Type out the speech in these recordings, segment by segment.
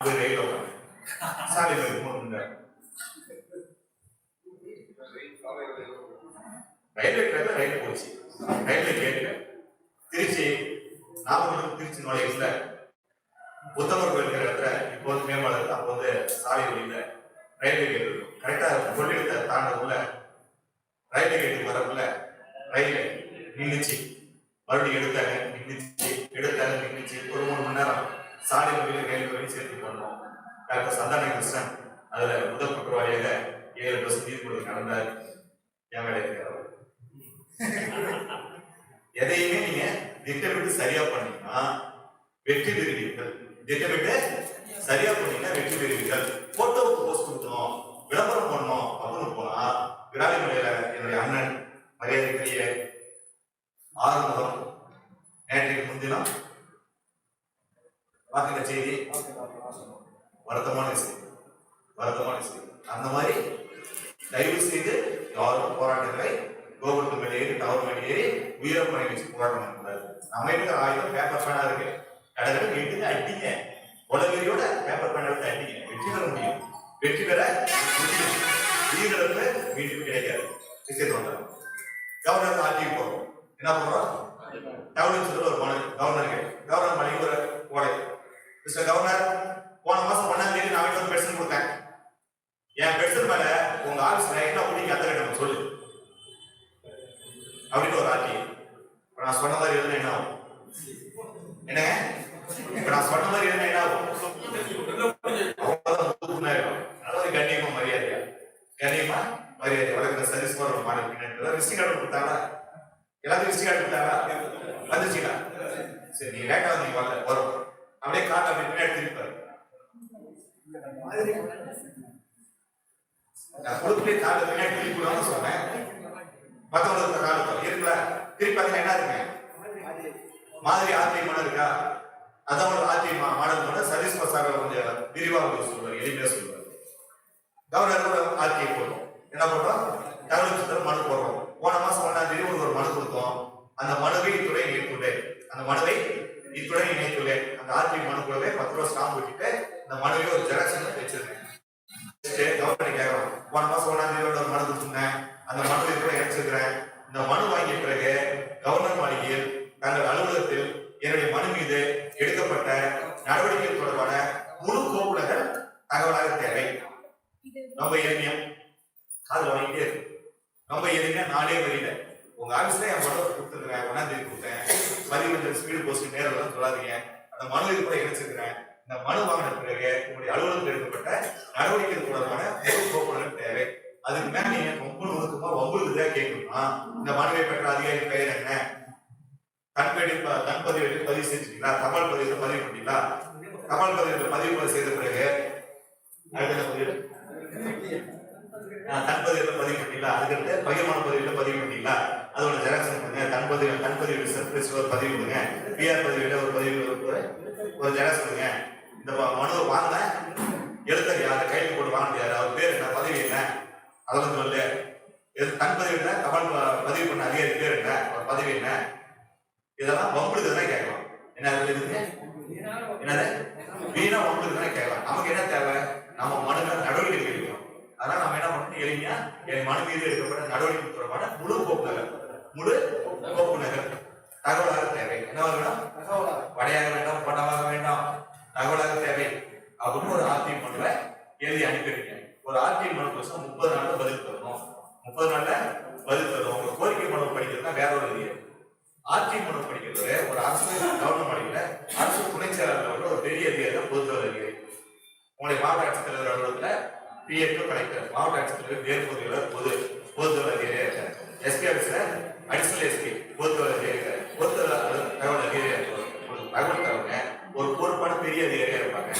போய் ரயில் உட்காந்து சாலை ரயில்வே ட்ராக்ல ரயில் போச்சு. ரயில்வே கேட்ல திருச்சி நாகப்பட்டினம் திருச்சி நுழைவுல புத்தமர் கோயில் இருக்கிற இடத்துல இப்போ வந்து மேம்பாலம் அப்போ வந்து சாலை வழியில ரயில்வே கேட் இருக்கும். கரெக்டா கொள்ளிடத்தை தாண்டக்குள்ள ரயில்வே கேட்டுக்கு வரக்குள்ள ரயில் நின்றுச்சு மறுபடியும் எடுத்தாங்க நின்றுச்சு எடுத்தாங்க நின்றுச்சு ஒரு மூணு மணி நேரம் சாலை வழியில ரயில் வழி சேர்த்து பண்ணோம் டாக்டர் சந்தான கிருஷ்ணன் அதுல முதல் குற்றவாளியாக ஏழு பஸ் தீர்ப்பு நடந்தார் என் வேலை எதையுமே நீங்க திட்டமிட்டு சரியா பண்ணீங்கன்னா வெற்றி பெறுவீர்கள். திட்டமிட்டு சரியா பண்ணீங்கன்னா வெற்றி பெறுவீர்கள். போட்டோவுக்கு போஸ்ட் கொடுத்தோம் விளம்பரம் பண்ணோம் அப்படின்னு போனா விராலிமலையில என்னுடைய அண்ணன் மரியாதைக்குரிய ஆறுமுகம் நேற்றைக்கு முன்தினம் பார்க்கிற செய்தி. வருத்தமான விஷயம் வருத்தமான விஷயம் அந்த மாதிரி தயவு செய்து யாரும் போராட்டங்களை கோபுரத்து மேலே ஏறி டவர் மேலே ஏறி வீரப்பனை வச்சு போராட்டம் பண்ணக்கூடாது. நம்ம இருக்கிற ஆயுதம் பேப்பர் பேனா இருக்கு கடற்கரை வீட்டுக்கு அடிங்க. உலகையோட பேப்பர் பேனா எடுத்து அடிங்க. வெற்றி பெற முடியும். வெற்றி பெற முடியும். வீரருக்கு வீட்டுக்கு விஷயத்தை வந்தாங்க கவர்னர் ஆட்சிக்கு போறோம் என்ன பண்றோம் டவுன் சொல்ல ஒரு மனு கவர்னருக்கு கவர்னர் மணி ஒரு ஓடை மிஸ்டர் கவர்னர் போன மாசம் ஒன்னாம் தேதி நான் வீட்டுல பெர்சன் கொடுத்தேன் என் பெர்சன் மேல உங்க ஆபீஸ்ல என்ன பண்ணி கத்துக்கிட்டோம் சொல்லு அப்படின்னு ஒரு ஆட்சி இப்ப நான் சொன்ன மாதிரி இருந்தா என்ன ஆகும் என்னங்க இப்ப நான் சொன்ன மாதிரி இருந்தா என்ன ஆகும் அவ்வளவுதான் முத்துக்குன்னாயிடும். அதாவது கண்ணியமா மரியாதையா கண்ணியமா மரியாதை வளர்க்குற சர்வீஸ் ஒரு மாடல் பின்னாடி ரிஸ்டி கார்டு கொடுத்தாங்களா எல்லாத்தையும் ரிஸ்டி கார்டு கொடுத்தாங்களா வந்துச்சுங்களா சரி நீங்க லேட்டா வந்தீங்க வரல வரும் அப்படியே காட்டு அப்படி பின்னாடி திருப்பாரு நான் கொடுத்துட்டு காட்டு பின்னாடி திருப்பி சொன்னேன் மத்தவங்களுக்கு காலம் இருக்குல்ல திருப்பி பார்த்தீங்கன்னா என்ன இருக்குங்க மாதிரி ஆத்தியமான இருக்கா? அதான் ஒரு ஆத்தியமா மாடல் பண்ண சர்வீஸ் பஸ்ஸாக கொஞ்சம் விரிவாக கொஞ்சம் சொல்லுவார் எளிமையாக சொல்லுவார். கவர்னர் கூட ஆர்டிஐ போடுறோம் என்ன பண்றோம் தகவல் சுத்தம் மனு போடுறோம். போன மாசம் ஒன்றாம் தேதி ஒரு மனு கொடுத்தோம். அந்த மனுவை இத்துடன் இணைத்துள்ளேன் அந்த மனுவை இத்துடன் இணைத்துள்ளேன் அந்த ஆர்டிஐ மனு கூடவே பத்து ரூபா ஸ்டாம்ப் விட்டுட்டு அந்த மனுவை ஒரு ஜெராக்ஸ் வச்சிருக்கேன் கவர்மெண்ட் கவர்னர் கேட்கறோம் போன மாசம் ஒன்றாம் தேதி ஒரு மனு கொடுத்துருந்தேன். அந்த மனுவை கூட இணைச்சிருக்கிறேன். இந்த மனு வாங்கிய பிறகு கவர்னர் மாளிகையில் தங்கள் அலுவலகத்தில் என்னுடைய மனு மீது எடுக்கப்பட்ட நடவடிக்கை தொடர்பான முழு கோப்புலங்கள் தகவலாக தேவை. ரொம்ப எளிமையம் காதல் வாங்கிட்டே இருக்கு. ரொம்ப எளிமையா? நாளே வரியில. உங்க ஆபீஸ்ல என் மனு கொடுத்துருக்கேன் ஒன்னாம் தேதி கொடுத்தேன். பதிவு ஸ்பீடு போஸ்ட் நேரில் தான் சொல்லாதீங்க. அந்த மனு இது கூட இணைச்சிருக்கிறேன். இந்த மனு வாங்கின பிறகு உங்களுடைய அலுவலகத்தில் எடுக்கப்பட்ட நடவடிக்கை தொடர்பான முழு கோப்புலங்கள் தேவை. அதுக்கு மேல நீங்க ரொம்ப நுணுக்கமா ஒன்பது இதாக கேட்கணும்னா இந்த மனுவை பெற்ற அதிகாரி பெயர் என்ன? தன்பேடி தன்பதிவு பதிவு செஞ்சுட்டீங்களா? தபால் பதிவு பதிவு பண்ணீங்களா தபால் பதிவு பதிவு செய்த பிறகு அடுத்த பதிவு தன்பதிவு பதிவு பண்ணீங்களா அதுக்கடுத்து பகிர்மான பதிவுல பதிவு பண்ணீங்களா அதோட ஜெராக்ஸ் பண்ணுங்க தன்பதிவு தன்பதிவு சர்ப்ரைஸ் ஒரு பதிவு கொடுங்க. பிஆர் பதிவுல ஒரு பதிவு ஒரு ஜெராக்ஸ் கொடுங்க. இந்த மனுவை வாங்க எழுத்தர் யாரு கையில் போட்டு வாங்க முடியாது அவர் பேர் என்ன பதவி என்ன? அதெல்லாம் சொல்லு இது தன் பதிவு என்ன? தபால் பதிவு பண்ண அதிகாரி பேர் என்ன? அவர் பதவி என்ன? இதெல்லாம் வம்புக்கு தானே கேட்கலாம். என்ன இருக்குது? என்னது? வீணா வம்புக்கு தானே கேட்கலாம். நமக்கு என்ன தேவை? நம்ம மனுல நடவடிக்கை எடுக்கணும் அதனால நம்ம என்ன பண்ணணும்? எளிமையா என் மனு மீது எடுக்கப்பட்ட நடவடிக்கை தொடர்பான முழு கோப்பு நகர் முழு கோப்பு நகர் தகவலாக தேவை. என்ன வேணும் வடையாக வேண்டாம் பணமாக வேண்டாம். தகவலாக தேவை. அப்படின்னு ஒரு ஆத்தியம் பண்ணுவேன் எழுதி அனுப்பியிருக்கேன். ஒரு ஆர்டி மனு கோசம் முப்பது நாள்ல பதில் தரணும். முப்பது நாள்ல பதில் தரணும். உங்க கோரிக்கை மனு படிக்கிறதுனா வேற ஒரு இது. ஆர்டி மனு படிக்கிறது ஒரு அரசு கவர்மெண்ட் மாநில அரசு துணை செயலாளர் ஒரு பெரிய அதிகாரி தான் பொதுத்துறை அதிகாரி. உங்களுடைய மாவட்ட ஆட்சித்தலைவர் அலுவலகத்துல பிஎஃப் கலெக்டர். மாவட்ட ஆட்சித்தலைவர் நேர்பொதுவாளர் பொது பொதுத்துறை அதிகாரியா இருக்கார். எஸ்பி ஆஃபீஸ்ல அடிஷனல் எஸ்பி பொதுத்துறை அதிகாரி இருக்கார் பொதுத்துறை அலுவலர் தகவல் அதிகாரியா இருப்பார் ஒரு தகவல் தரவங்க ஒரு பொறுப்பான பெரிய அதிகாரியா இருப்பாங்க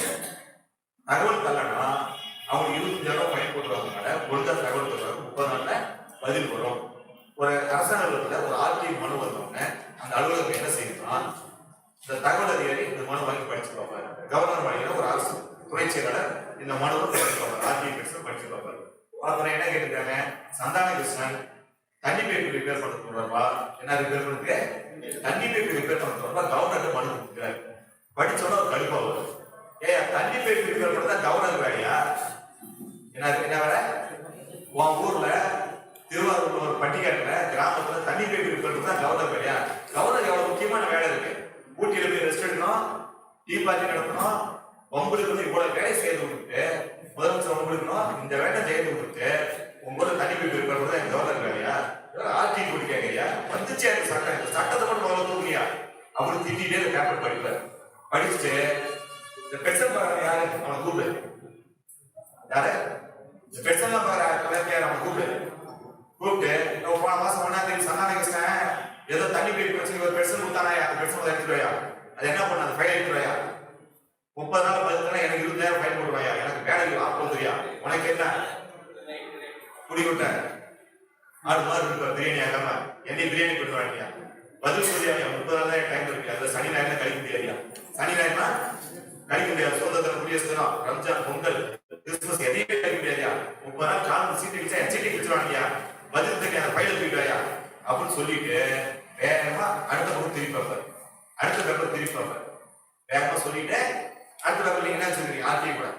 தகவல் தரலன்னா அவங்க இருபத்தஞ்சு ரூபாய் பயன் போட்டுருவாங்க ஒழுங்கா தகவல் தருவாங்க முப்பது நாள்ல பதில் வரும் ஒரு அரசாங்க அலுவலகத்துல ஒரு ஆர்டிஐ மனு வந்தவங்க அந்த அலுவலகம் என்ன செய்யணும்னா இந்த தகவல் அதிகாரி இந்த மனு வாங்கி படிச்சு பார்ப்பாரு கவர்னர் மாளிகையில ஒரு அரசு துணை செயலாளர் இந்த மனுவை படிச்சு பார்ப்பாரு ஆர்டிஐ பேசுற படிச்சு பார்ப்பாரு அப்புறம் என்ன கேட்டிருக்காங்க சந்தான கிருஷ்ணன் தண்ணி பைப்பு ரிப்பேர் பண்ண தொடர்பா என்ன ரிப்பேர் பண்ணுறது தண்ணி பைப்பு ரிப்பேர் பண்ண தொடர்பா கவர்னர் மனு கொடுக்குறாரு படிச்சோன்னா ஒரு கடுப்பா வரும் ஏய் தண்ணி போய் பிரிப்பேர் பண்ண தான் கவர்னர் வேலையா என்ன என்ன வேலை உன் ஊர்ல திருவாரூர்ல ஒரு பட்டிக்காட்டுல கிராமத்துல தண்ணி போய் பிரிப்பேர் தான் கவர்னர் வேலையா கவர்னர் எவ்வளவு முக்கியமான வேலை இருக்கு ஊட்டியில போய் ரெஸ்ட் எடுக்கணும் டீ பார்ட்டி நடத்தணும் உங்களுக்கு வந்து இவ்வளவு வேலை செய்து கொடுத்து முதலமைச்சர் உங்களுக்கணும் இந்த வேலை செய்து கொடுத்து உங்களுக்கு தண்ணி போய் பிரிப்பேர் பண்ண கவர்னர் வேலையா? ஆர்டி கூட்டி கேட்கறியா? வந்துச்சு அந்த சட்டம். இந்த சட்டத்தை மட்டும் முதல்ல தூக்கியா அவரு திட்டிட்டே இந்த பேப்பர் படிப்பார். படிச்சுட்டு இந்த பெட்சன் பாருங்க யாரு? அவனை கூப்பிடு. யாரு? இந்த பெட்சன்லாம் பாரு யார்? அவனை கூப்பிடு. கூப்பிட்டு போன மாசம் ஒன்னாம் தேதி சந்தான கிருஷ்ணன் ஏதோ தண்ணி போய் பிரச்சனை ஒரு பெட்சன் கொடுத்தானா அந்த எடுத்துட்டு அது என்ன பண்ண அந்த ஃபைல் எடுத்துருவாயா முப்பது நாள் பதினஞ்சு எனக்கு இருபதாயிரம் ஃபைல் போடுவாயா எனக்கு வேலைக்கு ஆப்பு தெரியா? உனக்கு என்ன? குடி விட்டேன் ஆறு மாதிரி இருக்கிற பிரியாணி ஆகாம என்னை பிரியாணி கொண்டு பதில் சொல்லியா முப்பது நாள் தான் டைம் இருக்கு. அதுல சனி ஞாயிறு கழிக்க முடியாதியா? சனி ஞாயிறுனா கழிக்க முடியாது. சுதந்திர குடியரசு தினம் ரம்ஜான் பொங்கல் கிறிஸ்துமஸ் எதையுமே கழிக்க முடியாதியா? முப்பது நாள் காலம் சீட்டு வச்சா சீட்டு கிச்சிருவாங்கயா பதில் தெரியாத ஃபைல் தூக்கிட்டாயா அப்படின்னு சொல்லிட்டு வேகமா அடுத்த பக்கம் திருப்பி வைப்பார் அடுத்த பேப்பர் திருப்பி வைப்பார் வேகமா சொல்லிட்டு அடுத்த பேப்பர் நீங்க என்ன வச்சிருக்கீங்க? ஆர்டி கூட.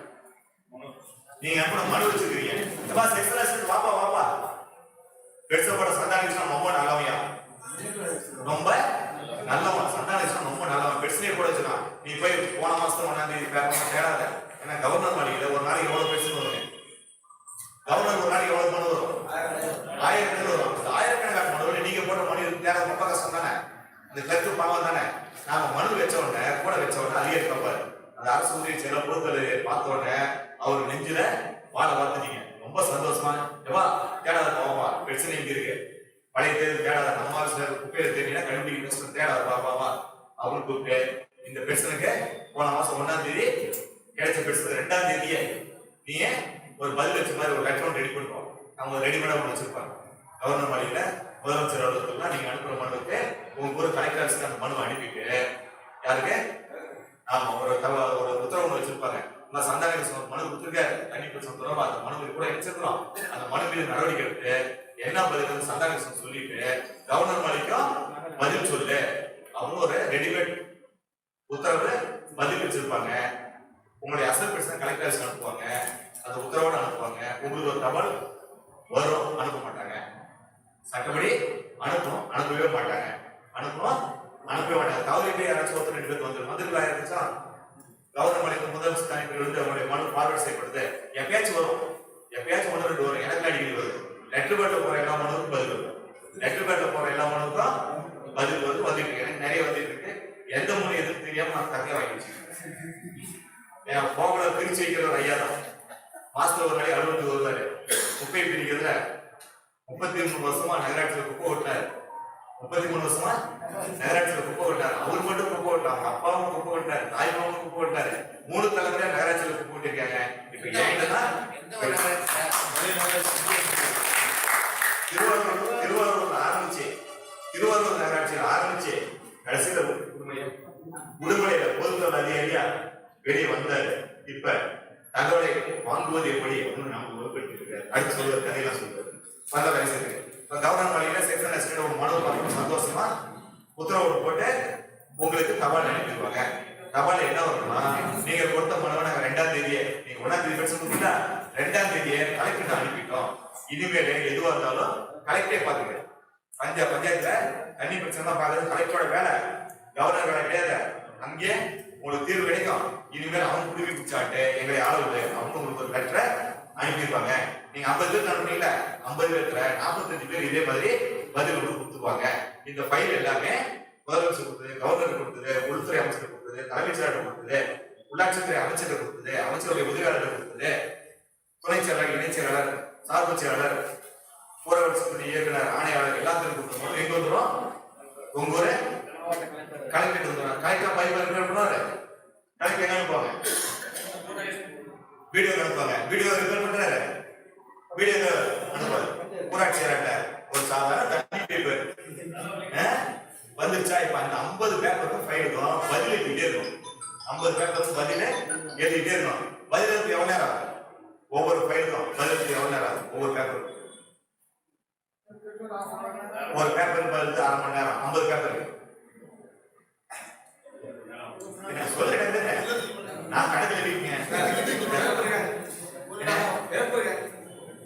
நீங்க எப்படி மனு வச்சிருக்கீங்க. எப்பா செக்ஸ் வாப்பா வாப்பா. பெருசப்பட சந்தானிஷன் ரொம்ப நல்லவையா? ரொம்ப நல்லவன். சந்தானிஷன் ரொம்ப நல்லவன். பெருசனே கூட வச்சுக்கலாம் நீ போய் போன மாசத்துல ஒன்னாம் தேதி பேப்பர் தேடாத. ஏன்னா கவர்னர் மாளிகையில ஒரு நாளைக்கு எவ்வளவு பெருசு வரும்? கவர்னர் ஒரு நாளைக்கு எவ்வளவு மனு வரும்? ஆயிரக்கணக்கில் வரும். அந்த ஆயிரக்கணக்கான மனு நீங்க போட்ட மனு தேட ரொம்ப கஷ்டம் தானே இந்த கருத்து பாவம் தானே? நாம மனு வச்ச உடனே கூட வச்ச உடனே அதிகாரி பார்ப்பாரு அந்த அரசு உதவி செயல பொருட்கள் பார்த்த உடனே அவர் நெஞ்சில வாழ பார்த்துட்டீங்க ரொம்ப சந்தோஷமா? எவா தேடாத பாவமா? பிரச்சனை இங்க இருக்கு. பழைய தேர்தல் தேடாத நம்ம சில குப்பையில தேடினா கண்டுபிடிக்க தேடாத பா பா வா அவரு கூப்பிட்டு இந்த பிரச்சனைக்கு போன மாசம் ஒன்னாம் தேதி கிடைச்ச பிரச்சனை ரெண்டாம் தேதியே நீ ஒரு பதில் வச்ச மாதிரி ஒரு அக்கௌண்ட் ரெடி பண்ணுவோம். அவங்க ரெடிமேடா ஒன்று வச்சிருப்பாங்க. கவர்னர் மாளிகையில முதலமைச்சர் அலுவலகத்துல நீங்க அனுப்புற மனுவுக்கு உங்க ஊர் கலெக்டர் ஆஃபீஸ்க்கு அந்த மனுவை அனுப்பிட்டு யாருக்கு? ஆமா ஒரு தவ ஒரு உத்தரவு ஒண்ணு வச்சிருப்பாங்க. நான் சந்தான மனு கொடுத்துருக்காரு. தண்ணி பிரச்சனை தொடர்பா அந்த மனு கூட வச்சிருக்கிறோம் அந்த மனு மீது நடவடிக்கை எடுத்து என்ன பதில் சந்தான சொல்லிட்டு கவர்னர் மாளிகைக்கும் பதில் சொல்லு. அவங்க ஒரு ரெடிமேட் உத்தரவு பதில் வச்சிருப்பாங்க. உங்களுடைய அசல் பிரச்சனை கலெக்டர் அனுப்புவாங்க. அந்த உத்தரவோட அனுப்புவாங்க. உங்களுக்கு ஒரு தபால் வரும் அனுப்ப மாட்டாங்க. சட்டப்படி அனுப்பணும் அனுப்பவே மாட்டாங்க. அனுப்புவோம் அனுப்பவே மாட்டாங்க. தவறிட்டு யாராச்சும் ஒருத்தர் ரெண்டு பேருக்கு வந்துடும் வந்துருக்கா இருந்துச்சா? கவர்னர் மலைக்கு முதலமைச்சர் தனிப்பில் வந்து அவருடைய மனு பார்வை செய்யப்படுது. எப்பயாச்சும் வரும். எப்பயாச்சும் ஒன்று ரெண்டு வரும். எனக்கு அடிக்கடி வருது. லெட்டர் பேட்டில் போகிற எல்லா மனுக்கும் பதில் வரும். லெட்டர் பேட்டில் போகிற எல்லா மனுக்கும் பதில் வந்து வந்துட்டு இருக்கு. எனக்கு நிறைய வந்துட்டு இருக்கு. எந்த மொழி எதுவும் தெரியாம நான் தனியா வாங்கி வச்சுக்கிறேன் என் போகல பிரிச்சு வைக்கிற ஐயா தான். மாசத்துல ஒரு நாளைக்கு அலுவலகத்துக்கு வருவாரு குப்பை பிரிக்கிறதுல முப்பத்தி மூணு வருஷமா நகராட்சியில் குப்பை ஓட்டினாரு முப்பத்தி மூணு வருஷமா நகராட்சியில குப்பை ஓட்டாரு அவர் மட்டும் குப்பை ஓட்டாரு அவங்க அப்பாவும் குப்பை ஓட்டாரு தாய் மாவும் குப்பை ஓட்டாரு மூணு தலைமுறையா நகராட்சியில குப்பை ஓட்டிருக்காங்க இப்ப ஏன்னா திருவாரூர் திருவாரூர்ல ஆரம்பிச்சு திருவாரூர் நகராட்சியில் ஆரம்பிச்சு கடைசியில உடுமலை- உடுமலையில பொதுத்துறை அதிகாரியா வெளியே வந்தாரு. இப்ப தகவலை வாங்குவது எப்படி அப்படின்னு நாம உருவப்படுத்திருக்காரு அடுத்து சொல்லுவார் கதையெல்லாம் சொல்லுவார். வந்த வயசுக்கு இப்போ கவர்னர் மலையில செக்ஷன் எஸ்டேட் ஒரு மனு பார்க்கணும் சந்தோஷமா உத்தரவு போட்டு உங்களுக்கு தபால் அனுப்பிடுவாங்க. தபால் என்ன வரும்னா நீங்க கொடுத்த மனுவை நாங்கள் ரெண்டாம் தேதியே நீங்க ஒன்றாம் தேதி பிரச்சனை கொடுத்தீங்களா ரெண்டாம் தேதியே கலெக்டர் அனுப்பிட்டோம். இனிமேல் எதுவாக இருந்தாலும் கலெக்டரே பாத்துக்க பஞ்சா பஞ்சாயத்துல தண்ணி பிரச்சனை தான் பாக்குறது கலெக்டரோட வேலை கவர்னர் வேலை கிடையாது. அங்கே உங்களுக்கு தீர்வு கிடைக்கும். இனிமேல் அவன் குடிவி பிடிச்சாட்டு எங்களை ஆளவில்லை அவங்க உங்களுக்கு ஒரு லெட்டரை அனுப்பியிருப்பாங்க. நீங்க ஐம்பது பேர் அனுப்புனீங்களா ஐம்பது பேர்ல நாற்பத்தஞ்சு பேர் இதே மாதிரி பதில் வந்து கொடுத்துருவாங்க. இந்த ஃபைல் எல்லாமே முதலமைச்சர் கொடுத்தது கவர்னர் கொடுத்தது உள்துறை அமைச்சர் கொடுத்தது தலைமைச் செயலாளர் கொடுத்தது உள்ளாட்சித்துறை அமைச்சர் கொடுத்தது அமைச்சருடைய உதவியாளர் கொடுத்தது துணை செயலாளர் இணைச் செயலாளர் சார்பு செயலாளர் போராட்ட இயக்குனர் ஆணையாளர் எல்லாத்துக்கும் கொடுத்தோம். எங்க வந்துடும் உங்க ஊரு? கலெக்டர் வந்துடும் கலெக்டர் பதிவு கலெக்டர் எங்க அனுப்புவாங்க? வீடியோ அனுப்புவாங்க வீடியோ ரிப்பேர் பண்றாரு. வீடியோ அனுப்புவாரு ஊராட்சி ஒரு சாதாரண தண்ணி பேப்பர் வந்துருச்சா? இப்ப அந்த ஐம்பது பேப்பருக்கும் ஃபைலுக்கும் பதில் எழுதிட்டே இருக்கும். ஐம்பது பேப்பருக்கும் பதில எழுதிட்டே இருக்கும். பதில் எழுதி எவ்வளவு நேரம் ஆகும்? ஒவ்வொரு ஃபைலுக்கும் பதிலுக்கு எவ்வளவு நேரம் ஆகும்? ஒவ்வொரு பேப்பருக்கும் ஒரு பேப்பர் பதிலுக்கு அரை மணி நேரம் ஐம்பது பேப்பர் என்ன சொல்லிட்டேன் நான் கணக்கு எழுதிங்க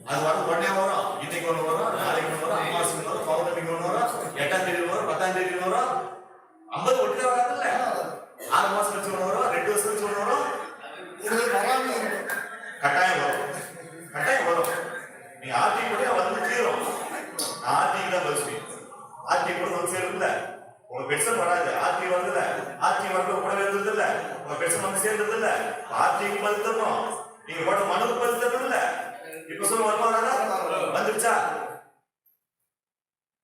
அது வர உடனே வரும் இன்னைக்கு ஒண்ணு வரும் நாளைக்கு ஒண்ணு வரும் அமாவாசைக்கு வரும் பௌர்ணமிக்கு ஒண்ணு வரும் எட்டாம் தேதி வரும் பத்தாம் தேதி வரும் ஐம்பது ஒட்டுக்கா வராதுல்ல ஆறு மாசம் வச்சு ஒண்ணு வரும் ரெண்டு வருஷம் வச்சு ஒண்ணு வரும் கட்டாயம் வரும் கட்டாயம் வரும் நீ ஆர்டி கூட வந்து தீரும் ஆர்டி தான் பஸ் ஆர்டி கூட வந்து சேரும்ல உங்க பென்ஷன் வராது ஆர்டி வருதுல ஆர்டி வரல கூட வருது இல்ல உங்க பென்ஷன் வந்து சேர்ந்தது இல்ல ஆர்டிக்கு பதில் தரணும் நீங்க போட்ட மனுக்கு பதில் தரணும் இல்ல. இப்ப சொல்ல வருமா வராதா? வந்துருச்சா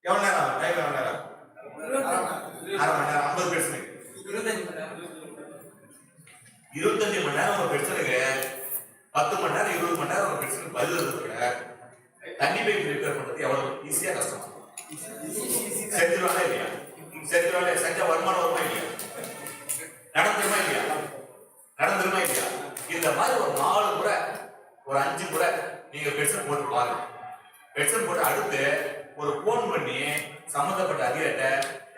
எவ்வளவு நேரம் டைம் எவ்வளவு நேரம் அரை மணி நேரம் ஐம்பது பெர்சன்ட் இருபத்தஞ்சு மணி நேரம் ஒரு பிரச்சனைக்கு பத்து மணி நேரம் இருபது மணி நேரம் ஒரு பிரச்சனைக்கு பதில் எழுதுறத விட தண்ணி பைப் ரிப்பேர் பண்றது எவ்வளவு ஈஸியா கஷ்டம் செஞ்சிருவாங்க இல்லையா செஞ்சிருவாங்க செஞ்சா வருமானம் வருமா இல்லையா நடந்துருமா இல்லையா நடந்துருமா இல்லையா இந்த மாதிரி ஒரு நாலு முறை ஒரு அஞ்சு முறை நீங்க பெட்சன் போட்டு பாருங்க பெட்சன் போட்டு அடுத்து ஒரு போன் பண்ணி சம்பந்தப்பட்ட அதிகாரிட்ட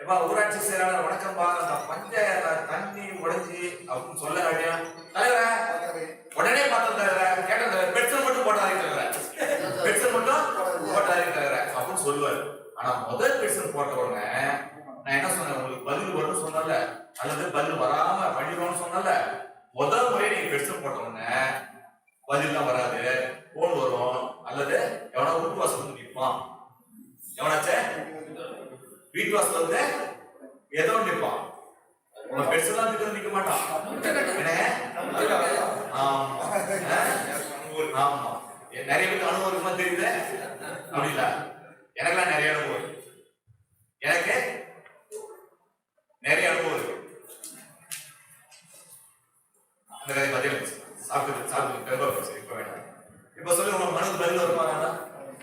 எப்பா ஊராட்சி செயலாளர் வணக்கம் பா நான் பஞ்சாயத்துல தண்ணி உடைஞ்சி அப்படின்னு சொல்ல வேண்டியா தலைவரே உடனே பார்த்தேன் தலைவரே கேட்டேன் தலைவர் பெட்சன் மட்டும் போட்டாதீங்க தலைவரே பெட்சன் மட்டும் போட்டாதீங்க தலைவரே அப்படின்னு சொல்லுவாரு ஆனா முதல் பெட்சன் போட்ட உடனே நான் என்ன சொன்னேன் உங்களுக்கு பதில் வரும்னு சொன்னல அல்லது பதில் வராம பண்ணிடுவோம்னு சொன்னல முதல் முறை நீங்க பெட்சன் போட்ட உடனே பதில்லாம் வராது போன் வரும் அல்லது எவனா வீட்டு வாசல் வந்து நிற்பான் எவனாச்சே வீட்டு வாசல் வந்து ஏதோ ஒண்ணு நிற்பான் உன பெருசெல்லாம் நிக்க நிக்க மாட்டான் என்ன? ஆமா ஆமா எ- நிறைய பேருக்கு அனுபவம் இருக்குமா தெரியுது அப்படி இல்ல எனக்கெல்லாம் நிறைய அனுபவம் இருக்கு. எனக்கு நிறைய அனுபவம் இருக்கு அந்த கதை பதில் சாப்பிட்டு சாப்பிட்டு பெரும்பாலும் சரி இப்ப வேண்டாம் இப்ப சொல்லி உங்க மனுக்கு பதில் வருமானா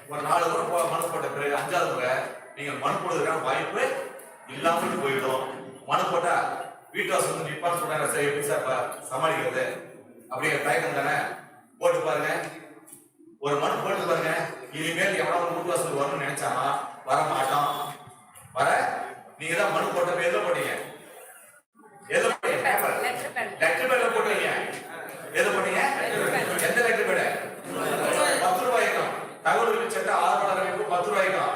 ஒரு நாலு முறை மனு போட்ட பிறகு அஞ்சாவது முறை நீங்க மனு போடுறதுக்கான வாய்ப்பு இல்லாமல் போயிடும் மனு போட்டா வீட்டு வாசல் வந்து நிப்பான்னு சொல்றாங்க சரி எப்படி சார் சமாளிக்கிறது? அப்படிங்கிற தயக்கம் தானே? போட்டு பாருங்க. ஒரு மனு போட்டு பாருங்க. இனிமேல் எவனாவது வீட்டு வாசல் வரணும்னு நினைச்சானா வர மாட்டான். வர நீங்க தான் மனு போட்ட பேர்ல போட்டீங்க. எதுல போட்டீங்க? லெட்டர் பேன் லெட்டர் பேட்ல போட்டீங்க எது பண்ணீங்க எந்த லெட்டர் பேட் பத்து ரூபாய்க்கும் தகவல் சட்டம் ஆறு மணி நேரம் பத்து ரூபாய்க்கும்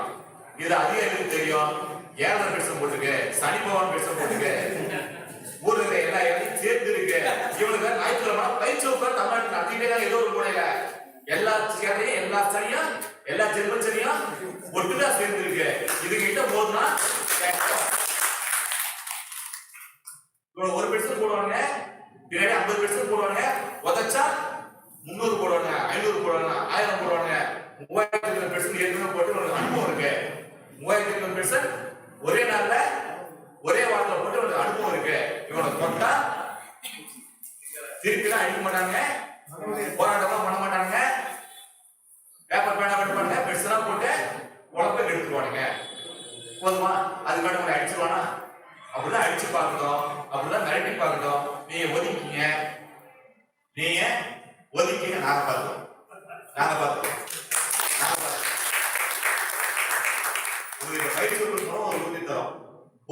இது அதிகாரிகளுக்கு தெரியும். ஏழரை பெருசம் போட்டுருக்கு சனி பகவான் பெருசம் போட்டுருக்கு. ஊர்ல இருக்க எல்லா இடத்தையும் சேர்ந்து இருக்கு. இவனுக்கு ஞாயிற்றுக்கிழமை பயிற்சி உட்கார் தமிழ்நாட்டு நடத்திட்டே தான் ஏதோ ஒரு மூலையில. எல்லா சேரையும் எல்லா சரியும் எல்லா ஜென்மம் சரியும் ஒட்டுக்கா சேர்ந்து இருக்கு. இது கிட்ட போதுன்னா ஒரு பெர்சன்ட் போடுவாங்க பின்னாடி ஐம்பது பெர்சன்ட் போடுவாங்க உதச்சா முந்நூறு போடுவாங்க ஐநூறு போடுவாங்க ஆயிரம் போடுவாங்க மூவாயிரத்தி பெர்சன்ட் ஏற்கனவே போட்டு ஒரு அனுபவம் இருக்கு. மூவாயிரத்தி ஐநூறு பெர்சன்ட் ஒரே நாள்ல ஒரே வாரத்தில் போட்டு ஒரு அனுபவம் இருக்கு. இவனை கொண்டா திருப்பிலாம் அடிக்க மாட்டாங்க போராட்டம்லாம் பண்ண மாட்டாங்க பேப்பர் பேனா பண்ண பெருசெல்லாம் போட்டு உழப்ப எடுத்துருவானுங்க போதுமா? அதுக்காக உங்களை அடிச்சிருவானா? அப்படிதான் அடிச்சு பார்க்கட்டும். அப்படிதான் மிரட்டி பார்க்கட்டும். நீங்க ஒதுக்கிங்க. நீங்க ஒதுக்கிங்க நாங்க பார்க்கணும் நாங்க பார்க்கணும் நாங்க பார்க்கணும் உங்களுக்கு பயிற்சி கொடுக்கணும் ஒரு உறுதி தரோம்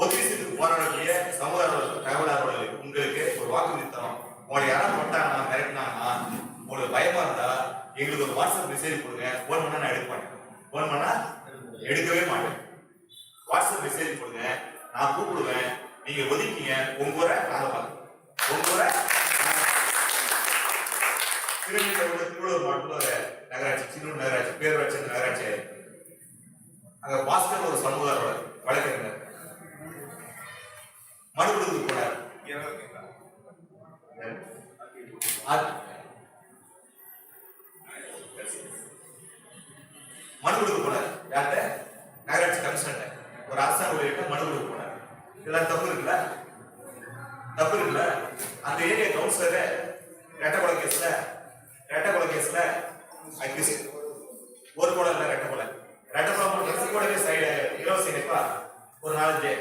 ஒதுக்கீட்டுக்கு போராடக்கூடிய சமூக தகவலாளர்கள் உங்களுக்கு ஒரு வாக்குறுதி தரோம் உங்களை யாராவது பண்ணிட்டாங்கன்னா மிரட்டினாங்கன்னா உங்களுக்கு பயமா இருந்தா எங்களுக்கு ஒரு வாட்ஸ்அப் மெசேஜ் கொடுங்க. ஃபோன் பண்ணா நான் எடுக்க மாட்டேன் ஃபோன் பண்ணா எடுக்கவே மாட்டேன். வாட்ஸ்அப் மெசேஜ் கொடுங்க. நான் கூப்பிடுவேன். நீங்க ஒதுக்கிங்க. உங்க ஊரை நாங்க பார்க்கணும் உங்க ஊரை திருநெல்வேலி திருவள்ளூர் மாவட்டத்தில் ஒரு நகராட்சி சின்னூர் நகராட்சி பேரூராட்சி நகராட்சி. அங்க பாஸ்கர் ஒரு சண்முகர் வழக்கறிஞர். மனு கொடுத்து போனார். மனு கொடுக்க போனார். யார்கிட்ட? நகராட்சி கமிஷனர் ஒரு அரசாங்க ஊழியர்கிட்ட மனு கொடுக்க போனார். இதெல்லாம் தப்பு இருக்குல்ல? தப்பு இருக்குல்ல? அந்த ஏரியா கவுன்சிலரு ரெட்டை கேஸ்ல ரெட்டை கேஸ்ல அக்யூஸ் ஒரு கொலை இல்லை ரெட்டை ரெட்டப்பட முடிச்சு கூடவே சைடு இருபது நிற்பா ஒரு நாலஞ்சு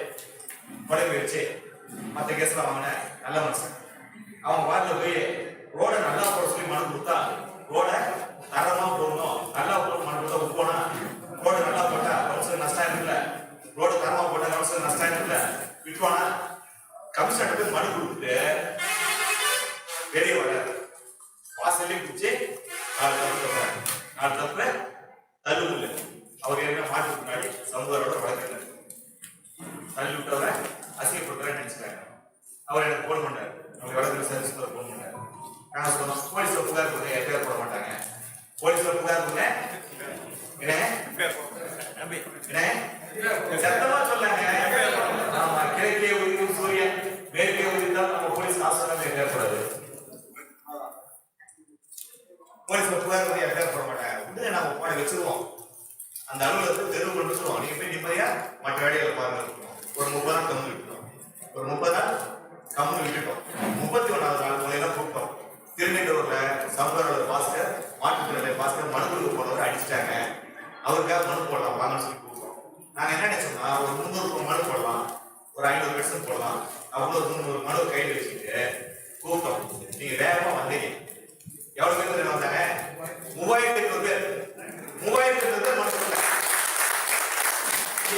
உடம்பு வச்சு மற்ற கேஸ்லாம் வாங்கினேன். நல்ல மனுஷன். அவங்க வாட்டில் போய் ரோட நல்லா போட சொல்லி மனு கொடுத்தா ரோட தரமாக போடணும். நல்லா போட மனு கொடுத்தா உப்போனா ரோடு நல்லா போட்டால் கவுன்சிலர் நஷ்டம் இருக்குல்ல ரோடு தரமாக போட்டால் கவுன்சிலர் நஷ்டம் இருக்குல்ல விற்போனா கமிஷனர் போய் மனு கொடுத்துட்டு பெரிய வர. வாசல்லையும் பிடிச்சி நாலு தப்பு நாலு தப்பு. தள்ளுமில்லை அவர் என்ன மாட்டு முன்னாடி சமூகரோட வளர்க்கிறார் தள்ளி விட்டவரை அசிங்கப்படுத்துறேன்னு நினைச்சுக்கிறாங்க. அவர் எனக்கு போன் பண்ண அவங்க வளர்க்குற சர்வீஸ் போன் பண்ணார் நாங்கள் சொன்னோம் போலீஸ்ல புகார் கொடுங்க எஃப்ஐஆர் போட மாட்டாங்க போலீஸ்ல புகார் கொடுங்க என்ன என்ன சத்தமா சொல்லாங்க ஆமா கிழக்கே உதிக்கும் சூரியன் மேற்கே உதித்தால் நம்ம போலீஸ் ஆசிரியர் எஃப்ஐஆர் போடாது போலீஸ்ல புகார் கொடுங்க எஃப்ஐஆர் போட மாட்டாங்க விடுங்க நம்ம போன வச்சிருவோம் அந்த அலுவலகத்துக்கு தெருவு கொண்டு சொல்லுவோம் நீங்க போய் நிம்மதியா மற்ற வேலைகளை பாருங்க ஒரு முப்பது நாள் கம்மி விட்டுட்டோம் ஒரு முப்பது நாள் கம்மி விட்டுட்டோம் முப்பத்தி ஒன்னாவது நாள் முறையில கூப்பிட்டோம் திருநெல்வேலியில சமுதாயோட பாஸ்கர் மாற்றுத்திறனை பாஸ்கர் மனு கொடுக்க போனவர் அடிச்சிட்டாங்க அவருக்காக மனு போடலாம் வாங்கன்னு சொல்லி கூப்பிட்டோம் நாங்க என்ன நினைச்சோம்னா ஒரு முந்நூறு மனு போடலாம் ஒரு ஐநூறு போடலாம் அவ்வளவு முந்நூறு மனு கையில் வச்சுட்டு கூப்பிட்டோம் நீங்க வேகமா வந்தீங்க. எவ்வளவு பேர் வந்தாங்க மூவாயிரத்தி எண்ணூறு பேர் மூவாயிரத்தி எண்ணூறு பேர் மனு கொடுத்தாங்க.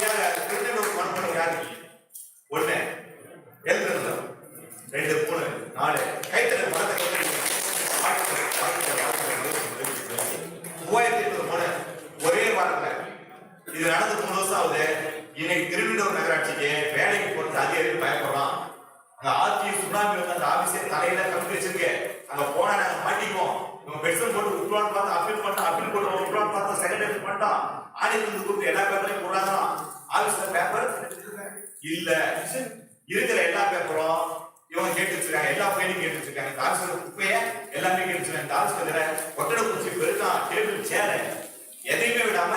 யாரு திருநெல்வேலி மனு பண்ண யாரு ஒண்ணு எழுதுறது ரெண்டு மூணு நாலு கைத்தறி மனத்தை கைத்தறி வாழ்த்துக்கள், வாழ்த்துக்கள், வாழ்த்துக்கள். மூவாயிரத்தி எண்ணூறு மனு ஒரே வாரத்துல இது நடந்து மூணு வருஷம் ஆகுது இன்னைக்கு திருவள்ளூர் நகராட்சிக்கு வேலைக்கு போறது அதிகாரிகள் பயப்படுறான் அங்க ஆட்சி சுனாமி வந்து அந்த ஆபீஸே தலையில கம்பி வச்சிருக்கு அங்க போனா நாங்க மாட்டிக்குவோம் இவங்க பெட்ரோல் போட்டு விட்டுவான்னு பார்த்தா அப்பீல் பண்ணா அப்பீல் போட்டு விட்டுவான்னு பார்த்தா செகண்ட் எடுத்து பண்ணிட்டான் ஆடிட்டு வந்து கூப்பிட்டு எல்லா பேப்பரையும் போடுறாங்க ஆபீஸ்ல பேப்பர் இல்ல இருக்கிற எல்லா பேப்பரும் இவங்க கேட்டு வச்சிருக்காங்க எல்லா ஃபைலையும் கேட்டு வச்சிருக்காங்க இந்த ஆபீஸ்ல குப்பைய எல்லாமே கேட்டு வச்சிருக்காங்க இந்த ஒட்டடை குச்சி பெருக்கான் டேபிள் சேர எதையுமே விடாம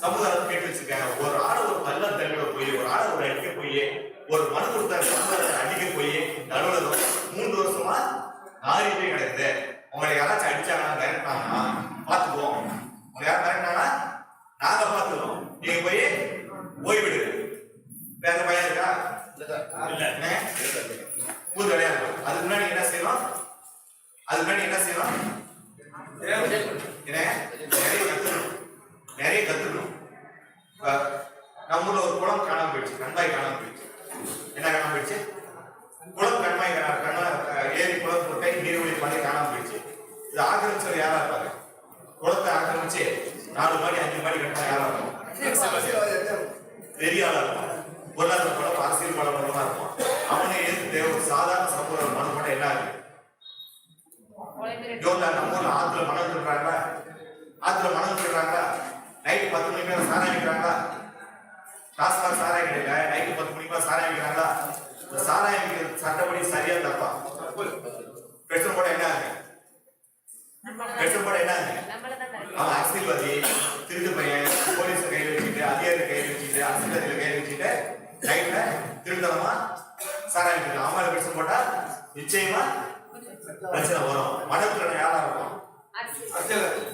சமுதாயம் கேட்டு வச்சிருக்காங்க ஒரு ஆளை ஒரு பள்ளம் தள்ளிட போய் ஒரு ஆளை ஒரு அடிக்க போய் ஒரு மனு கொடுத்த சமுதாயத்தை அடிக்க போய் நடுவில் மூன்று வருஷமா நாரிட்டே கிடக்குது உங்களை யாராச்சும் அடிச்சாங்கன்னா மிரட்டினாங்கன்னா பார்த்துக்குவோம் உங்களை யாரும் மிரட்டினாங்கன்னா நாங்க பார்த்துக்கிறோம் நீங்க போய் ஓய்விடு வேற பையன் இருக்கா இல்ல ஊர் கிடையாது அதுக்கு முன்னாடி என்ன செய்யணும் அதுக்கு முன்னாடி என்ன செய்யணும் என்ன நிறைய கத்துக்கணும் நிறைய கத்துக்கணும் இப்ப நம்ம ஊர்ல ஒரு குளம் காணாம போயிடுச்சு கண்மாய் காணாம போயிடுச்சு என்ன காணாம போயிடுச்சு குளம் கண்மாய் கா- கண்மாய் அஹ், ஏரி குளம் போட்டை நீர்வழி பண்ணி காணாம போயிடுச்சு. இது ஆக்கிரமிச்சவர் யாரா இருப்பாங்க குளத்தை ஆக்கிரமிச்சு நாலு மாடி அஞ்சு மாடி கட்டினா யாரா இருக்கும் பெரிய ஆளா இருப்பான் பொருளாதார பலம் அரசியல் பலம் பலமா இருப்பான் அவனை எதிர்த்து ஒரு சாதாரண சமூக மனு பண்ண என்ன ஆகுது யோகா நம்ம ஊர்ல ஆத்துல மணல் திருடுறாங்களா ஆத்துல மணல் திருடுறாங்களா நைட்டு பத்து மணிக்கு மேல சாராயம் விற்கிறாங்களா டாஸ்மாக் சாராயம் கிடைக்கல. நைட்டு பத்து மணிக்கு மேல சாராயம் இந்த சாராயம் விற்கிறது சட்டப்படி சரியா தப்பா பெட்ரோல் போட என்ன ஆகுது போட என்ன? ஆகுது அவன் அரசியல்வாதி திருட்டு பையன் போலீஸ் கையில் வச்சுட்டு அதிகாரி கையில் வச்சுட்டு அரசியல்வாதிகளை கையில் வச்சுட்டு நைட்ல திருத்தனமா சாராயம் அவன் மேல பெட்ரோல் போட்டா நிச்சயமா பிரச்சனை வரும். மனத்துல யாரா இருக்கும்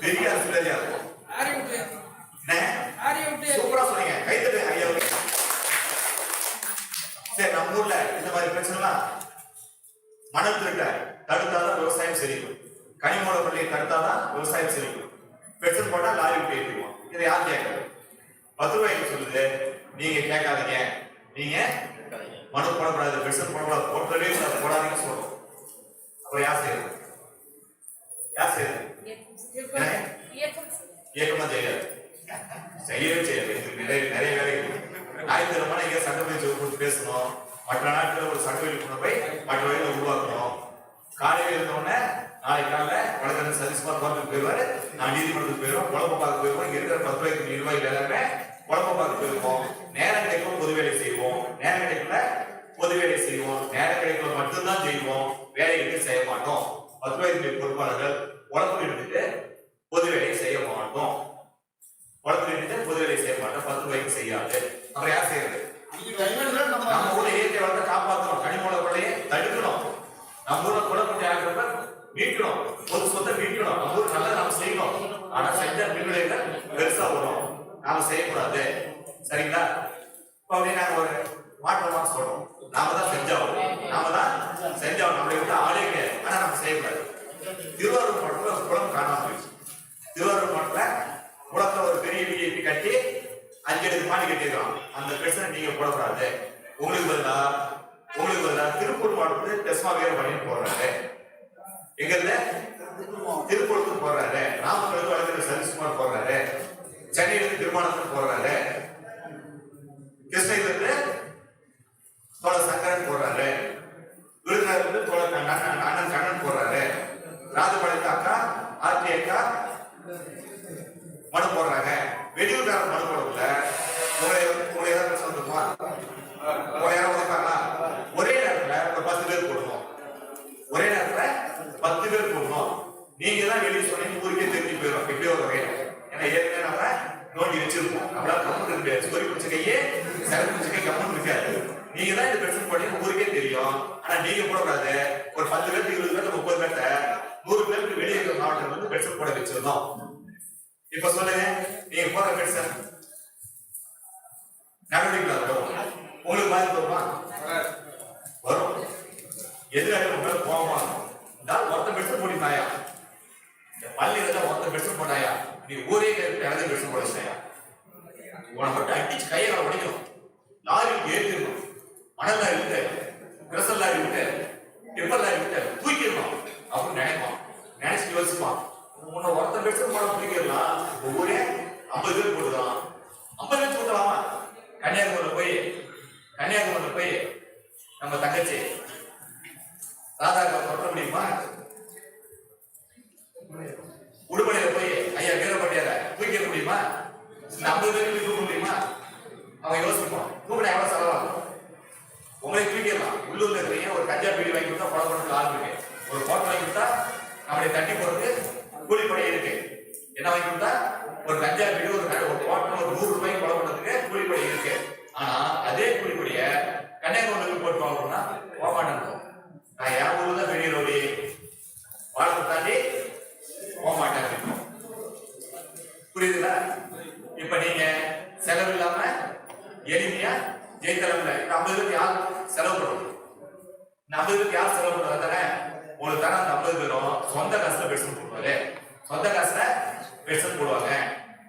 பெரிய அரசியல்வாதியா இருக்கும் என்ன? சூப்பரா சொன்னீங்க. கைத்தட்டு ஐயா. சரி நம்ம ஊர்ல இந்த மாதிரி பிரச்சனைலாம் மணல் திருட்ட தடுத்தாதான் விவசாயம் செழிக்கும் கனிமூல பள்ளியை தடுத்தாதான் விவசாயம் செழிக்கும். பெட்ரோல் போட்டா லாரி விட்டு ஏற்றிடுவோம். இதை யார் கேட்கறது? பத்து ரூபாய்க்கு சொல்லுது நீங்க கேட்காதீங்க. நீங்க மனு போடக்கூடாது பெட்ரோல் போடக்கூடாது போட்டவே கூடாது போடாதீங்கன்னு சொல்றோம். அப்புறம் யார் செய்யறது? யார் செய்யறது? இயக்கமா செய்யாது செய்யவே செய்யாது இதுக்கு நிறைய நிறைய வேலை ஞாயிற்றுக்கிழமை இங்க சட்டப்பயிற்சி கொடுத்து பேசணும். மற்ற நாட்கள் ஒரு சட்ட விழிப்புணர்வு போய் மற்ற வழியில உருவாக்கணும். காலையில இருந்தோடனே நாளைக்கு காலைல வழக்கறிஞர் சதீஷ்குமார் கோர்ட்டுக்கு போயிடுவாரு. நான் நீதிமன்றத்துக்கு போயிடுவோம் குழப்ப பார்க்க போயிருவோம் இங்க இருக்கிற பத்து ரூபாய்க்கு நிர்வாகிகள் எல்லாமே குழப்ப பார்க்க போயிருவோம் நேரம் கிடைக்கும் பொது வேலை செய்வோம். நேரம் கிடைக்கல பொது வேலை செய்வோம். நேரம் கிடைக்கல மட்டும்தான் செய்வோம் வேலைகளுக்கு செய்ய மாட்டோம். பத்து ரூபாய்க்கு பொறுப்பாளர்கள் உழப்பு எடுத்துட்டு பொது வேலையை செய்ய மாட்டோம். உழப்பு எடுத்துட்டு பொது வேலையை செய்ய மாட்டோம். பத்து ரூபாய்க்கு செய்யாது. அப்புறம் யார் செய்யறது? நம்ம ஊர்ல இயற்கை வளத்தை காப்பாற்றணும் கனிமூல கொள்ளையை தடுக்கணும். நம்ம ஊர்ல குளக்குட்டை ஆகிறப்ப மீட்கணும் பொது சொத்தை மீட்கணும் நம்ம ஒரு நல்லா நாம செய்யணும். ஆனா செஞ்ச பின்விளைவுகள் பெருசா வரும் நாம செய்யக்கூடாது. சரிங்களா? இப்ப அப்படியே நாங்க ஒரு மாற்றமா சொல்றோம். நாம தான் செஞ்சாகணும் நாம தான் செஞ்சாகணும் நம்மளை விட்டு ஆளே கிடையாது. ஆனா நம்ம செய்யக்கூடாது. திருவாரூர் மாவட்டத்துல ஒரு குளம் காணாம போயிடுச்சு. திருவாரூர் மாவட்டத்துல குளத்தை ஒரு பெரிய வீடு கட்டி அஞ்சு எடுத்து மாடி கட்டிருக்கான் அந்த பிரச்சனை நீங்க போடக்கூடாது. உங்களுக்கு பதிலா? உங்களுக்கு பதிலா? திருப்பூர் மாவட்டத்துல டெஸ்மா வேறு பண்ணி போடுறாங்க எங்கல்ல திருப்பூரத்துக்கு போறாரு. நாமக்கலுக்கு வழக்கிற சதீஷ்குமார் போறாரு. சென்னையிலிருந்து திருமணத்துக்கு போறாரு. கிருஷ்ணகிரிலிருந்து தோழ சங்கரன் போறாரு. விருதுநகர்லேருந்து தோழ அண்ணன் அண்ணன் கண்ணன் போறாரு. ராஜபாளையத்து அக்கா ஆர்டி அக்கா மனு போடுறாங்க. வெளியூர்காரன் மனு போடல சொன்னீங்க ஊருக்கே தெரிஞ்சு போயிடும் எப்படியோ ஒரு வகையில. ஏன்னா ஏற்கனவே நம்ம நோண்டி வச்சிருப்போம். நம்மளால கம்மன் இருக்க. முடியாது சொறி பிடிச்ச கையே சரக்கு பிடிச்ச கை கம்மன் இருக்காது. நீங்க தான் இந்த பிரச்சனை போட்டீங்க ஊருக்கே தெரியும். ஆனா நீங்க போடக்கூடாது. ஒரு பத்து பேருக்கு இருபது பேருக்கு முப்பது பேர்த்த நூறு பேருக்கு வெளியே இருக்கிற மாவட்டத்தில் வந்து பெட்ஷன் போட வச்சிருந்தோம். இப்ப சொல்லுங்க நீங்க போற பெட்ஷன் நடவடிக்கை வரும். உங்களுக்கு பாதிப்பு வருமா? வரும். எதிராக உங்க மேல கோவமா நான் ஒருத்தன் பெட்ஷன் போட்டினாயா பள்ளி இருந்தா ஒருத்தன் பெட்ஷன் போட்டாயா நீ ஊரே இறந்து பெட்ஷன் போட போடலையா உன மட்டும் அடிச்சு கையை நான் உடைக்கணும். லாரிக்கு ஏற்றிடணும் மணல் லாரி விட்டு கிரசல் லாரி விட்டு டிப்பர் லாரி விட்டு தூக்கிடணும். அப்படின்னு நினைப்பான். நினைச்சு யோசிப்பான். உன்னை ஒருத்தன் பெட்ஷன் போட பிடிக்கலாம் ஊரே ஐம்பது பேர் போடுதான் ஐம்பது பேர் போட்டலாமா கன்னியாகுமரியில் போய் கன்னியாகுமரியில் போய் நம்ம தங்கச்சி ராதா சொல்ல முடியுமா உடுமலையில போய் ஐயா வீரபாண்டியார தூக்கிட முடியுமா இந்த ஐம்பது பேருக்கு தூக்க முடியுமா அவன் யோசிப்பான் தூக்கின எவ்வளவு செலவாகும் உங்களை தூக்கிடலாம் உள்ளூர்ல இருக்கிறீங்க ஒரு கஞ்சா பீடி வாங்கி கொடுத்தா படம் பண்ணுறது ஆள் இருக்கு ஒரு போட்டோ வாங்கி கொடுத்தா நம்மளுடைய தண்ணி போறது கூலிப்படை இருக்கு என்ன வாங்கி கொடுத்தா ஒரு கஞ்சா பீடி ஒரு க- ஒரு போட்டோ ஒரு நூறு ரூபாய்க்கு படம் பண்ணுறதுக்கு கூலிப்படை இருக்கு ஆனா அதே கூலிப்படிய கன்னியாகுமரியில் போட்டு வாங்கணும்னா போக மாட்டேன் நான் என் ஊர்ல தான் வெளியே ரோடி வாழ்க்கை தாண்டி போக மாட்டேன் புரியுதுங்களா இப்ப நீங்க செலவு இல்லாம எளிமையா ஜெயித்தளவுல இப்ப ஐம்பது பேருக்கு யார் செலவு பண்ணணும் இந்த ஐம்பது பேருக்கு யார் செலவு பண்றது தானே? உங்களுக்கு தானே அந்த ஐம்பது பேரும் சொந்த காசுல பெட்ஷன் போடுவாரு. சொந்த காசுல பெட்ஷன் போடுவாங்க.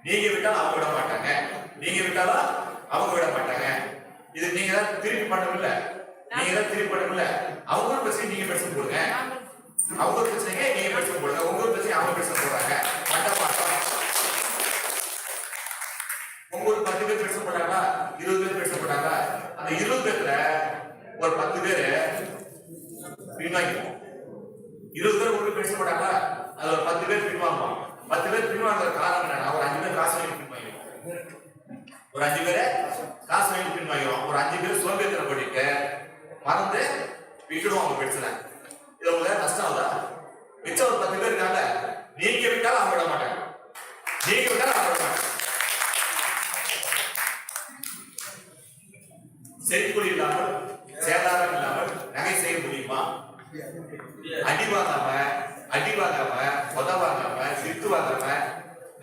நீங்க விட்டாலும் அவங்க விட மாட்டாங்க. நீங்க விட்டாலும் அவங்க விட மாட்டாங்க. இது நீங்க தான் திருப்பி பண்ணவில்ல நீங்க தான் திருப்பி பண்ணவில்ல அவங்க ஒரு பிரச்சனை நீங்க பெட்ஷன் போடுங்க. அவங்க ஒரு பிரச்சனைக்கு நீங்க பெட்ஷன் போடுங்க. உங்க ஒரு பிரச்சனை அவங்க பெட்ஷன் போடுறாங்க. மண்ட பாட்டம் உங்களுக்கு பத்து பேர் பெருசு போட்டாங்களா இருபது பேர் பெருசு போட்டாங்களா அந்த இருபது பேர்ல ஒரு பத்து பேரு பின்வாங்கிடுவோம் இருபது பேர் ஒன்று பெருசு போட்டாங்களா அது ஒரு பத்து பேர் பின்வாங்குவோம் பத்து பேர் பின்வாங்குற காரணம் என்னன்னா ஒரு அஞ்சு பேர் காசு வாங்கி பின்வாங்கிடுவோம் ஒரு அஞ்சு பேரை காசு வாங்கி பின்வாங்கிடுவோம் ஒரு அஞ்சு பேர் சோம்பேறித்தனம் பண்ணிட்டு மறந்து விட்டுடுவோம் அவங்க பிரச்சனை இது உங்களுக்கு நஷ்டம் ஆகுதா மிச்சம் ஒரு பத்து பேர் இருக்காங்க. நீங்க விட்டாலும் அவங்க விட மாட்டாங்க. நீங்க விட்டாலும் அவங்க விட மாட்டாங்க. செய்குறி இல்லாமல் சேதாரம் இல்லாமல் நகை செய்ய முடியுமா? அடி வாங்காம அடி வாங்காம உத வாங்காம சித்து வாங்காம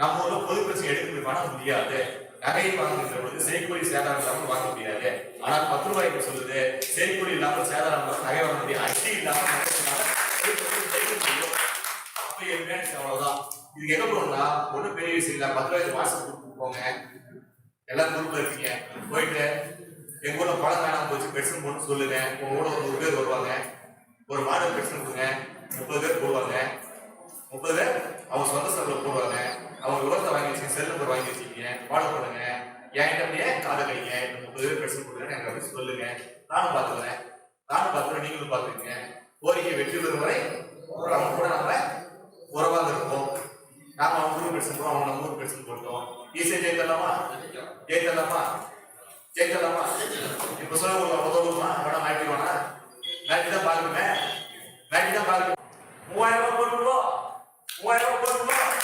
நம்ம ஊர்ல பொது பிரச்சனை எடுக்க முடியுமா? முடியாது. நகை வாங்குகிற பொழுது செய்கூலி சேதாரம் இல்லாமல் வாங்க முடியாது. ஆனால் பத்து ரூபாய்க்கு சொல்லுது செய்கூலி இல்லாமல் சேதாரம் நகை வாங்க முடியும். அடி இல்லாமல் நகைனால அவ்வளவுதான். இதுக்கு ஒன்றும் பெரிய விஷயம் இல்லை. பத்து ரூபாய்க்கு மாசம் போங்க. எல்லாம் குரூப்ல இருக்கீங்க. போயிட்டு எங்க ஊர்ல பழம் காணாம போச்சு பெட்ஷன் போட்டு சொல்லுங்க. உங்க ஊர்ல ஒரு நூறு பேர் வருவாங்க. ஒரு மாடு பெட்ஷன் கொடுங்க. முப்பது பேர் போடுவாங்க. முப்பது பேர் அவங்க சொந்த செலவுல போடுவாங்க. அவங்க விவரத்தை வாங்கி வச்சுங்க செல் நம்பர் வாங்கி வச்சுக்கீங்க. ஃபாலோ பண்ணுங்க என்கிட்ட அப்படியே காதை கைங்க. இந்த முப்பது பேர் பெட்ஷன் கொடுங்க எனக்கு அப்படி சொல்லுங்க. நானும் பாத்துக்கிறேன் நானும் பார்த்துக்கிறேன் நீங்களும் பார்த்துக்கங்க கோரிக்கை வெற்றி பெறும் வரை அவங்க கூட நம்ம உறவாக இருப்போம். நாம அவங்க ஊருக்கு பெட்ஷன் போடுவோம் அவங்க நம்ம ஊருக்கு பெட்ஷன் போட்டோம் ஈஸியா ஜெயித்தலாமா ஜெயித்தலாமா கேட்கலாமா? இப்ப சொல்ல உங்களுக்கு உதவுமா எவ்வளவு மாட்டிடுவானா மாட்டி தான் பாருமே மாட்டி தான் பாருங்க மூவாயிரம் ரூபாய் போட்டுருவோம். மூவாயிரம் ரூபாய் போட்டுருவோம்.